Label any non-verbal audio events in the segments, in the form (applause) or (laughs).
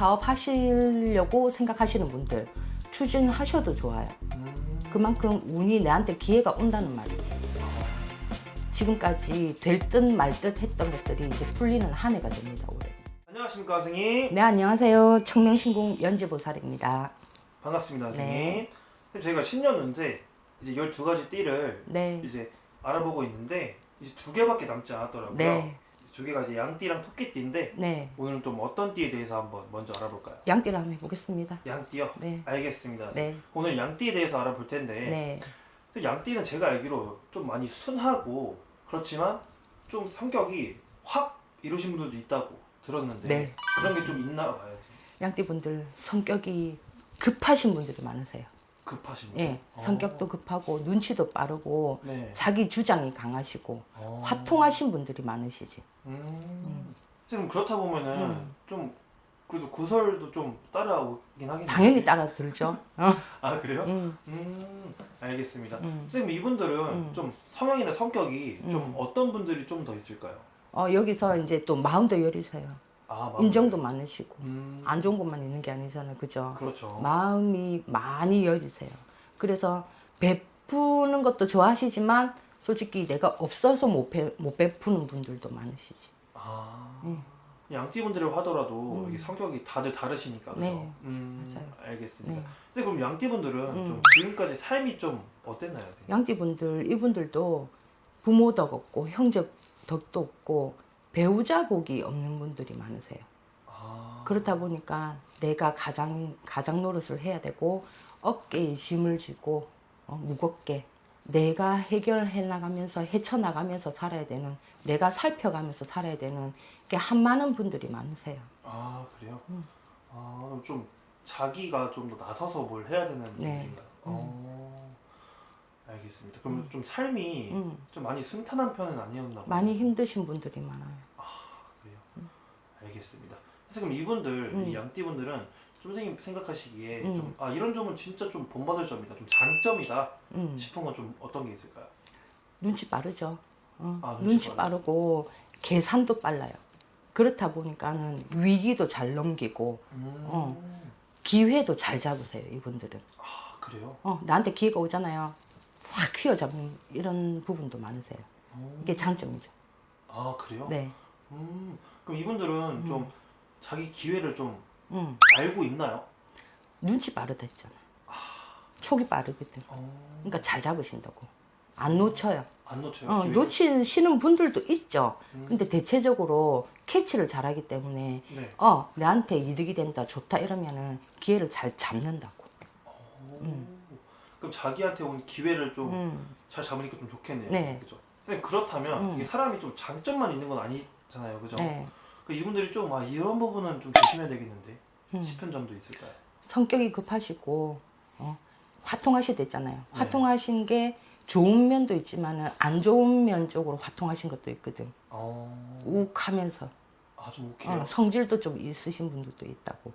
사업하시려고 생각하시는 분들 추진하셔도 좋아요. 음, 그만큼 운이 내한테 기회가 온다는 말이지. 지금까지 될 듯 말 듯 했던 것들이 이제 풀리는 한 해가 됩니다, 올해. 안녕하십니까 선생님. 네, 안녕하세요. 청명신궁 연지보살입니다. 반갑습니다 선생님. 네. 선생님, 저희가 신년 운세 이제 12가지 띠를 네. 이제 알아보고 있는데 이제 두 개밖에 남지 않았더라고요. 네. 두 개가 이제 양띠랑 토끼띠인데 네. 오늘은 좀 어떤 띠에 대해서 한번 먼저 알아볼까요? 양띠를 한번 해보겠습니다. 양띠요? 네. 알겠습니다. 네. 오늘 양띠에 대해서 알아볼 텐데 네. 근데 양띠는 제가 알기로 좀 많이 순하고 그렇지만 좀 성격이 확 이러신 분들도 있다고 들었는데 네. 그런 게 좀 있나 봐요. 양띠 분들 성격이 급하신 분들이 많으세요. 급하신 분들. 예. 성격도 급하고 눈치도 빠르고 네. 자기 주장이 강하시고 어. 화통하신 분들이 많으시지. 음. 지금 그렇다 보면은 음. 좀 그래도 구설도 좀 따라오긴 하겠네요. 당연히 따라 들죠. 어. (laughs) 아 그래요? 음. 음 알겠습니다. 음. 선생님 이분들은 음. 좀 성향이나 성격이 좀 음. 어떤 분들이 좀 더 있을까요? 어, 여기서 이제 또 마음도 여리세요. 아. 인정도 많으시고 음. 안 좋은 것만 있는 게 아니잖아요. 그죠? 그렇죠. 마음이 많이 여리세요. 그래서 베푸는 것도 좋아하시지만 솔직히 내가 없어서 못, 베, 못 베푸는 분들도 많으시지. 아 음. 양띠분들을 하더라도 음. 이게 성격이 다들 다르시니까 그죠? 네. 음, 맞아요. 알겠습니다. 네. 근데 그럼 양띠분들은 음. 좀 지금까지 삶이 좀 어땠나요? 양띠분들 이분들도 부모 덕 없고 형제 덕도 없고 배우자 복이 없는 분들이 많으세요. 아 그렇다 보니까 내가 가장 가장 노릇을 해야 되고 어깨에 짐을 지고 어, 무겁게 내가 해결해 나가면서 헤쳐 나가면서 살아야 되는 내가 살펴가면서 살아야 되는 게 한 많은 분들이 많으세요. 아 그래요? 음. 아 그럼 좀 자기가 좀 더 나서서 뭘 해야 되는 네. 분인가요? 어, 알겠습니다. 그럼 좀 삶이 음, 좀 많이 순탄한 편은 아니었나 봐요. 많이 힘드신 분들이 많아요. 그래요. 알겠습니다. 그래서 그럼 이분들 음. 이 양띠분들은 좀 선생님 생각하시기에 음. 좀아 이런 점은 진짜 좀 본받을 점이다, 좀 장점이다 음, 싶은 건 좀 어떤 게 있을까요? 눈치 빠르죠. 어, 아, 눈치 눈치. 빠르고 계산도 빨라요. 그렇다 보니까는 위기도 잘 넘기고 음. 어. 기회도 잘 잡으세요. 이분들은. 아 그래요? 어, 나한테 기회가 오잖아요. 확 휘어잡는 이런 부분도 많으세요. 어. 이게 장점이죠. 아 그래요? 네. 음. 그럼 이분들은 좀 자기 기회를 좀 음. 알고 있나요? 눈치 빠르다 했잖아. 촉이 빠르거든. 어. 그러니까 잘 잡으신다고. 안 놓쳐요. 안 놓쳐요. 어, 기회를? 놓치시는 분들도 있죠. 음. 근데 대체적으로 캐치를 잘하기 때문에 네. 어, 내한테 이득이 된다, 좋다 이러면은 기회를 잘 잡는다고. 오. 그럼 자기한테 온 기회를 좀 잘 음. 잡으니까 좀 좋겠네요. 네. 그죠? 그렇다면 음. 이게 사람이 좀 장점만 있는 건 아니잖아요, 그죠? 네. 그 이분들이 좀 아, 이런 부분은 좀 조심해야 되겠는데 음. 싶은 점도 있을까요? 성격이 급하시고 어, 화통하시댔잖아요. 네. 화통하신 게 좋은 면도 있지만은 안 좋은 면 쪽으로 화통하신 것도 있거든. 어. 욱하면서 아좀 웃겨요. 어, 성질도 좀 있으신 분들도 있다고.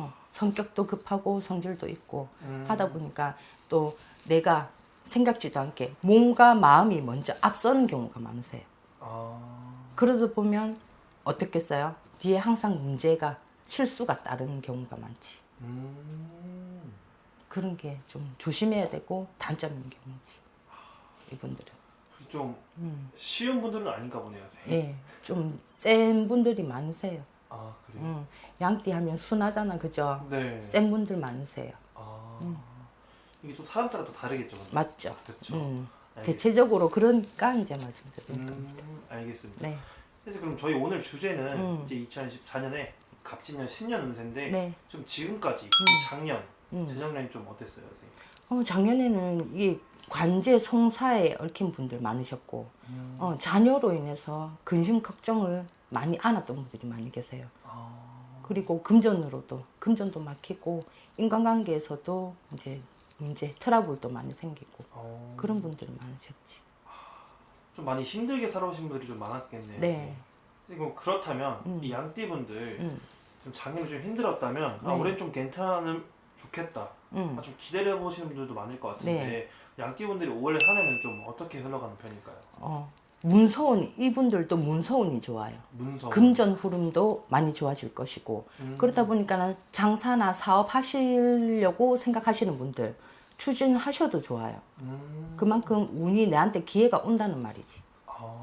어, 성격도 급하고 성질도 있고 음. 하다 보니까 또 내가 생각지도 않게 몸과 마음이 먼저 앞서는 경우가 많으세요. 아. 그러다 보면 어떻겠어요? 뒤에 항상 문제가 실수가 따르는 경우가 많지. 음. 그런 게 좀 조심해야 되고 단점인 경우지. 이분들은. 좀 음. 쉬운 분들은 아닌가 보네요, 선생님. 예, 좀 센 분들이 많으세요. 아 그래요? 음. 양띠 하면 순하잖아, 그죠? 네. 센 분들 많으세요. 아. 이게 또 사람 따라 또 다르겠죠. 근데. 맞죠? 그렇죠. 음. 알겠- 대체적으로 그러니까 이제 말씀드린 겁니다. 음, 알겠습니다. 네, 그래서 그럼 저희 오늘 주제는 음. 이제 2024년에 갑진년 신년 운세인데 네. 좀 지금까지 작년, 음. 재작년이 좀 어땠어요, 선생님? 어, 작년에는 이 관제 송사에 얽힌 분들 많으셨고, 음. 어, 자녀로 인해서 근심 걱정을 많이 안았던 분들이 많이 계세요. 아, 그리고 금전으로도 금전도 막히고 인간관계에서도 이제 문제 트러블도 많이 생기고 어, 그런 분들이 많으셨지. 좀 많이 힘들게 살아오신 분들이 좀 많았겠네요. 네. 그럼 그렇다면 음. 이 양띠 분들 응, 좀 작년에 좀 힘들었다면 아 네. 올해 좀 괜찮으면 좋겠다. 응. 아, 좀 기다려 보시는 분들도 많을 것 같은데 네. 양띠 분들이 올해 한 해는 좀 어떻게 흘러가는 편일까요? 어, 문서운 이분들도 문서운이 좋아요. 문서. 금전 흐름도 많이 좋아질 것이고 음. 그러다 보니까는 장사나 사업 하시려고 생각하시는 분들 추진하셔도 좋아요. 음. 그만큼 운이 내한테 기회가 온다는 말이지. 아,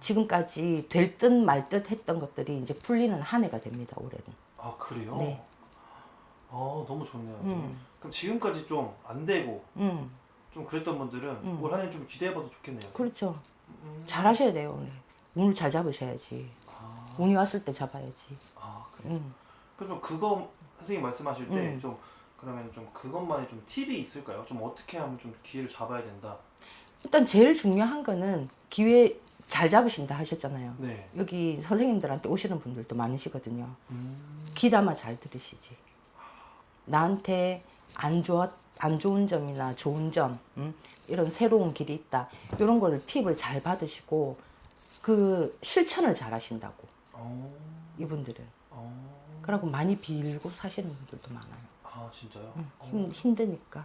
지금까지 될 듯 말 듯 했던 것들이 이제 풀리는 한 해가 됩니다. 올해는. 아 그래요? 네. 아 너무 좋네요. 음. 그럼 지금까지 좀 안 되고 음, 좀 그랬던 분들은 음. 올 한 해 좀 기대해봐도 좋겠네요. 그렇죠. 음. 잘하셔야 돼요. 오늘. 운을 잘 잡으셔야지. 아, 운이 왔을 때 잡아야지. 아 그래. 음. 그럼 좀 그거 선생님 말씀하실 때 음. 좀 그러면 좀 그것만의 좀 팁이 있을까요? 좀 어떻게 하면 좀 기회를 잡아야 된다. 일단 제일 중요한 거는 기회 잘 잡으신다 하셨잖아요. 네. 여기 선생님들한테 오시는 분들도 많으시거든요. 음. 귀담아 잘 들으시지. 나한테 안 좋아 안 좋은 점이나 좋은 점, 음? 이런 새로운 길이 있다. 이런 거를 팁을 잘 받으시고 그 실천을 잘 하신다고 어. 이분들은. 어. 그러고 많이 빌고 사시는 분들도 많아요. 아 진짜요? 음, 어. 힘, 힘드니까.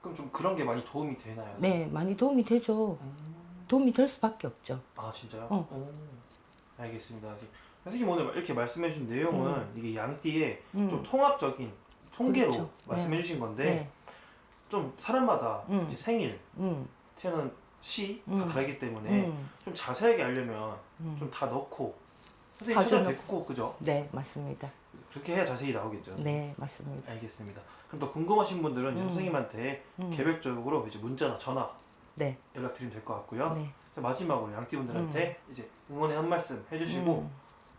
그럼 좀 그런 게 많이 도움이 되나요? 네, 많이 도움이 되죠. 음. 도움이 될 수밖에 없죠. 아 진짜요? 어. 오. 알겠습니다. 선생님 오늘 이렇게 말씀해 주신 내용은 이게 양띠의 음. 좀 통합적인 통계로 그렇죠. 말씀해 주신 건데 네. 좀 사람마다 음. 이제 생일 음, 태어난 시가 음. 다르기 때문에 음, 좀 자세하게 알려면 음. 좀 다 넣고 선생님 사전 찾아뵙고 그죠? 네, 맞습니다. 그렇게 해야 자세히 나오겠죠. 네, 맞습니다. 알겠습니다. 그럼 더 궁금하신 분들은 이제 음. 선생님한테 음. 개별적으로 이제 문자나 전화 네, 연락드리면 될 것 같고요. 네. 자, 마지막으로 양띠분들한테 이제 응원의 한 말씀 해주시고 음.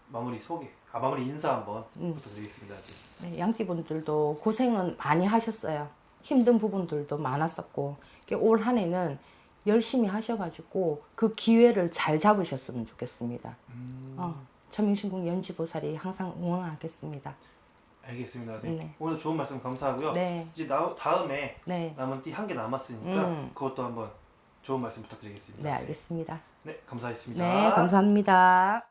마무리 소개, 아 마무리 인사 한번 음. 부탁드리겠습니다. 네, 양띠분들도 고생은 많이 하셨어요. 힘든 부분들도 많았었고 올 한 해는 열심히 하셔가지고 그 기회를 잘 잡으셨으면 좋겠습니다. 음, 어, 천명신궁 연지보살이 항상 응원하겠습니다. 알겠습니다. 네. 오늘 좋은 말씀 감사하고요. 네, 이제 나, 다음에 네, 남은 띠 한 개 남았으니까 음. 그것도 한번 좋은 말씀 부탁드리겠습니다. 네, 알겠습니다. 네, 감사했습니다. 네, 감사합니다.